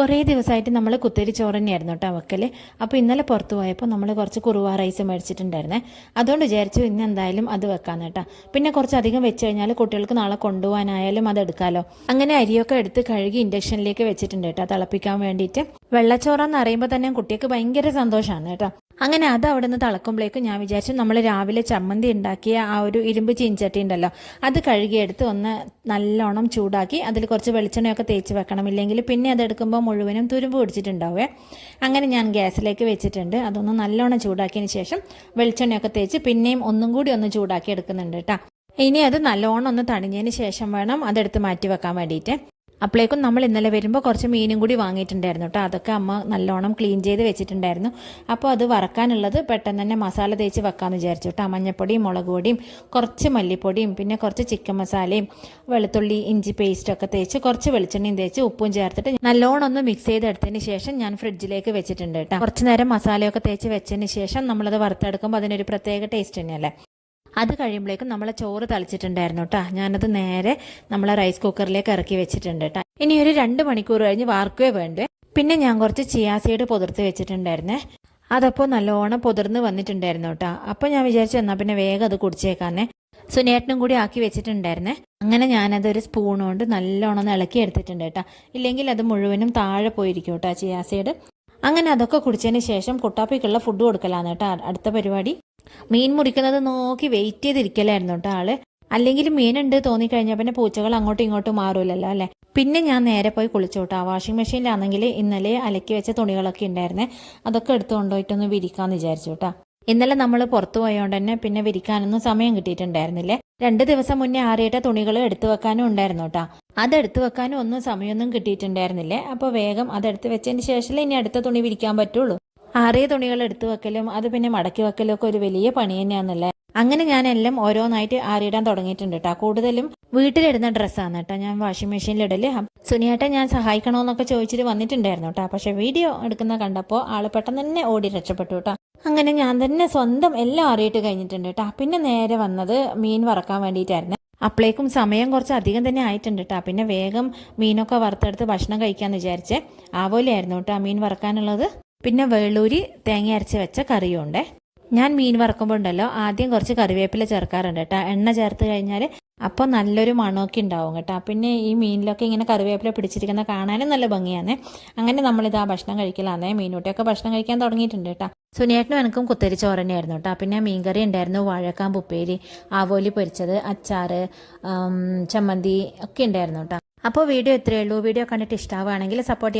കുറേ ദിവസമായിട്ട് നമ്മൾ കുത്തരി ചോറ് തന്നെയായിരുന്നു കേട്ടോ വെക്കൽ അപ്പോൾ ഇന്നലെ പുറത്ത് പോയപ്പോൾ നമ്മൾ കുറച്ച് കുറുവ റൈസ് മേടിച്ചിട്ടുണ്ടായിരുന്നേ. അതുകൊണ്ട് വിചാരിച്ചു ഇന്ന് എന്തായാലും അത് വെക്കാന്ന് കേട്ടോ. പിന്നെ കുറച്ച് അധികം വെച്ച് കഴിഞ്ഞാൽ കുട്ടികൾക്ക് നാളെ കൊണ്ടുപോകാനായാലും അത് എടുക്കാമല്ലോ അങ്ങനെ അരിയൊക്കെ എടുത്ത് കഴുകി ഇൻഡക്ഷനിലേക്ക് വെച്ചിട്ടുണ്ട് കേട്ടോ തിളപ്പിക്കാൻ വേണ്ടിയിട്ട്. വെള്ളച്ചോറെന്ന് അറിയുമ്പോൾ തന്നെ കുട്ടികൾക്ക് ഭയങ്കര സന്തോഷമാണ് കേട്ടോ. അങ്ങനെ അത് അവിടെ നിന്ന് തിളക്കുമ്പോഴേക്കും ഞാൻ വിചാരിച്ചു നമ്മൾ രാവിലെ ചമ്മന്തി ഉണ്ടാക്കിയ ആ ഒരു ഇരുമ്പ് ചീഞ്ചട്ടി ഉണ്ടല്ലോ അത് കഴുകിയെടുത്ത് ഒന്ന് നല്ലോണം ചൂടാക്കി അതിൽ കുറച്ച് വെളിച്ചെണ്ണയൊക്കെ തേച്ച് വെക്കണം. ഇല്ലെങ്കിൽ പിന്നെ അത് എടുക്കുമ്പോൾ മുഴുവനും തുരുമ്പ് പിടിച്ചിട്ടുണ്ടാവേ അങ്ങനെ ഞാൻ ഗ്യാസിലേക്ക് വെച്ചിട്ടുണ്ട്. അതൊന്ന് നല്ലോണം ചൂടാക്കിയതിന് ശേഷം വെളിച്ചെണ്ണയൊക്കെ തേച്ച് പിന്നെയും ഒന്നും കൂടി ഒന്ന് ചൂടാക്കി എടുക്കുന്നുണ്ട് കേട്ടോ. ഇനി അത് നല്ലോണം ഒന്ന് തണിഞ്ഞതിന് ശേഷം വേണം അതെടുത്ത് മാറ്റി വെക്കാൻ വേണ്ടിയിട്ട്. അപ്പോഴേക്കും നമ്മൾ ഇന്നലെ വരുമ്പോൾ കുറച്ച് മീനും കൂടി വാങ്ങിയിട്ടുണ്ടായിരുന്നു കേട്ടോ. അതൊക്കെ അമ്മ നല്ലോണം ക്ലീൻ ചെയ്ത് വെച്ചിട്ടുണ്ടായിരുന്നു. അപ്പോൾ അത് വറക്കാനുള്ളത് പെട്ടെന്ന് തന്നെ മസാല തേച്ച് വെക്കാമെന്ന് വിചാരിച്ചു കേട്ടോ. മഞ്ഞപ്പൊടിയും മുളക് പൊടിയും കുറച്ച് മല്ലിപ്പൊടിയും പിന്നെ കുറച്ച് ചിക്കൻ മസാലയും വെളുത്തുള്ളി ഇഞ്ചി പേസ്റ്റൊക്കെ തേച്ച് കുറച്ച് വെളിച്ചെണ്ണയും തേച്ച് ഉപ്പും ചേർത്തിട്ട് നല്ലോണം ഒന്ന് മിക്സ് ചെയ്തെടുത്തതിന് ശേഷം ഞാൻ ഫ്രിഡ്ജിലേക്ക് വെച്ചിട്ടുണ്ട് കേട്ടോ. കുറച്ച് നേരം മസാലയൊക്കെ തേച്ച് വെച്ചതിന് ശേഷം നമ്മളത് വറുത്തെടുക്കുമ്പോൾ അതിനൊരു പ്രത്യേക ടേസ്റ്റ് തന്നെയല്ലേ? അത് കഴിയുമ്പോഴേക്കും നമ്മളെ ചോറ് തളിച്ചിട്ടുണ്ടായിരുന്നു കേട്ടോ ഞാനത് നേരെ നമ്മളെ റൈസ് കുക്കറിലേക്ക് ഇറക്കി വെച്ചിട്ടുണ്ട് കേട്ടോ ഇനി ഒരു രണ്ട് മണിക്കൂർ കഴിഞ്ഞ് വാർക്കുകയോ വേണ്ടേ? പിന്നെ ഞാൻ കുറച്ച് ചിയാസീഡ് പുതിർത്ത് വെച്ചിട്ടുണ്ടായിരുന്നേ. അതപ്പോൾ നല്ലോണം പുതിർന്ന് വന്നിട്ടുണ്ടായിരുന്നു കേട്ടോ അപ്പോൾ ഞാൻ വിചാരിച്ചു എന്നാൽ പിന്നെ വേഗം അത് കുടിച്ചേക്കാന്നേ. സുനേട്ടനും കൂടി ആക്കി വെച്ചിട്ടുണ്ടായിരുന്നേ. അങ്ങനെ ഞാനത് ഒരു സ്പൂൺ കൊണ്ട് നല്ലോണം ഇളക്കി എടുത്തിട്ടുണ്ട് കേട്ടോ ഇല്ലെങ്കിൽ അത് മുഴുവനും താഴെ പോയിരിക്കും കേട്ടോ ചിയാസീഡ് അങ്ങനെ അതൊക്കെ കുടിച്ചതിന് ശേഷം കുട്ടാപ്പിക്കുള്ള ഫുഡ് കൊടുക്കലാന്ന് കേട്ടോ അടുത്ത പരിപാടി. മീൻ മുറിക്കുന്നത് നോക്കി വെയിറ്റ് ചെയ്തിരിക്കലായിരുന്നു കേട്ടോ ആൾ. അല്ലെങ്കിൽ മീനുണ്ട് തോന്നിക്കഴിഞ്ഞാൽ പിന്നെ പൂച്ചകൾ അങ്ങോട്ടും ഇങ്ങോട്ടും മാറൂലല്ലോ അല്ലേ? പിന്നെ ഞാൻ നേരെ പോയി കുളിച്ചോട്ടാ വാഷിംഗ് മെഷീനിലാണെങ്കിൽ ഇന്നലെ അലക്കി വെച്ച തുണികളൊക്കെ ഉണ്ടായിരുന്നേ അതൊക്കെ എടുത്തു കൊണ്ടുപോയിട്ടൊന്ന് വിരിക്കാന്ന് വിചാരിച്ചു കേട്ടാ ഇന്നലെ നമ്മൾ പുറത്തു പോയതുകൊണ്ട് തന്നെ പിന്നെ വിരിക്കാനൊന്നും സമയം കിട്ടിയിട്ടുണ്ടായിരുന്നില്ലേ? രണ്ട് ദിവസം മുന്നേ ആറിയിട്ട തുണികൾ എടുത്തു വെക്കാനും ഉണ്ടായിരുന്നു കേട്ടാ അത് എടുത്തു വെക്കാനും ഒന്നും സമയമൊന്നും കിട്ടിയിട്ടുണ്ടായിരുന്നില്ലേ? അപ്പോൾ വേഗം അതെടുത്ത് വെച്ചതിന് ശേഷം ഇനി അടുത്ത തുണി വിരിക്കാൻ പറ്റുള്ളൂ. ആറിയ തുണികൾ എടുത്തു വെക്കലും അത് പിന്നെ മടക്കി വെക്കലും ഒക്കെ ഒരു വലിയ പണി തന്നെയാണല്ലേ? അങ്ങനെ ഞാൻ എല്ലാം ഓരോന്നായിട്ട് ആറിയിടാൻ തുടങ്ങിയിട്ടുണ്ട് കേട്ടോ കൂടുതലും വീട്ടിലിടുന്ന ഡ്രസ്സാണ് കേട്ടോ ഞാൻ വാഷിംഗ് മെഷീനിൽ സുനിയേട്ട ഞാൻ സഹായിക്കണമെന്നൊക്കെ ചോദിച്ചിട്ട് വന്നിട്ടുണ്ടായിരുന്നു കേട്ടോ പക്ഷെ വീഡിയോ എടുക്കുന്ന കണ്ടപ്പോൾ ആൾ പെട്ടെന്ന് തന്നെ ഓടി രക്ഷപ്പെട്ടു കേട്ടോ അങ്ങനെ ഞാൻ തന്നെ സ്വന്തം എല്ലാം അറിയിട്ട് കഴിഞ്ഞിട്ടുണ്ട് കേട്ടോ പിന്നെ നേരെ വന്നത് മീൻ വറക്കാൻ വേണ്ടിയിട്ടായിരുന്നു. അപ്പോഴേക്കും സമയം കുറച്ച് അധികം തന്നെ ആയിട്ടുണ്ട് കേട്ടോ പിന്നെ വേഗം മീനൊക്കെ വറുത്തെടുത്ത് ഭക്ഷണം കഴിക്കാന്ന് വിചാരിച്ചേ ആവോലായിരുന്നു കേട്ടോ മീൻ വറക്കാനുള്ളത്. പിന്നെ വെള്ളൂരി തേങ്ങ അരച്ച് വെച്ച കറിയും ഞാൻ മീൻ വറക്കുമ്പോൾ ഉണ്ടല്ലോ ആദ്യം കുറച്ച് കറിവേപ്പില ചേർക്കാറുണ്ട് കേട്ടോ. എണ്ണ ചേർത്ത് കഴിഞ്ഞാൽ അപ്പോൾ നല്ലൊരു മണമൊക്കെ ഉണ്ടാവും കേട്ടോ. പിന്നെ ഈ മീനിലൊക്കെ ഇങ്ങനെ കറിവേപ്പില പിടിച്ചിരിക്കുന്ന കാണാനും നല്ല ഭംഗിയാണ്. അങ്ങനെ നമ്മളിത് ആ ഭക്ഷണം കഴിക്കലാന്നേ മീനൂട്ടിയൊക്കെ ഭക്ഷണം കഴിക്കാൻ തുടങ്ങിയിട്ടുണ്ട് കേട്ടോ. സുനിയേട്ടനും എനിക്കും കുത്തരി ചോറന്നെയായിരുന്നു കേട്ടോ. പിന്നെ മീൻകറി ഉണ്ടായിരുന്നു വാഴക്കാമ്പ് ഉപ്പേരി ആവോലി പൊരിച്ചത് അച്ചാറ് ചമ്മന്തി ഒക്കെ ഉണ്ടായിരുന്നു കേട്ടോ. അപ്പോൾ വീഡിയോ ഇത്രയേ ഉള്ളൂ. വീഡിയോ കണ്ടിട്ട് ഇഷ്ടമാവുകയാണെങ്കിൽ സപ്പോർട്ട്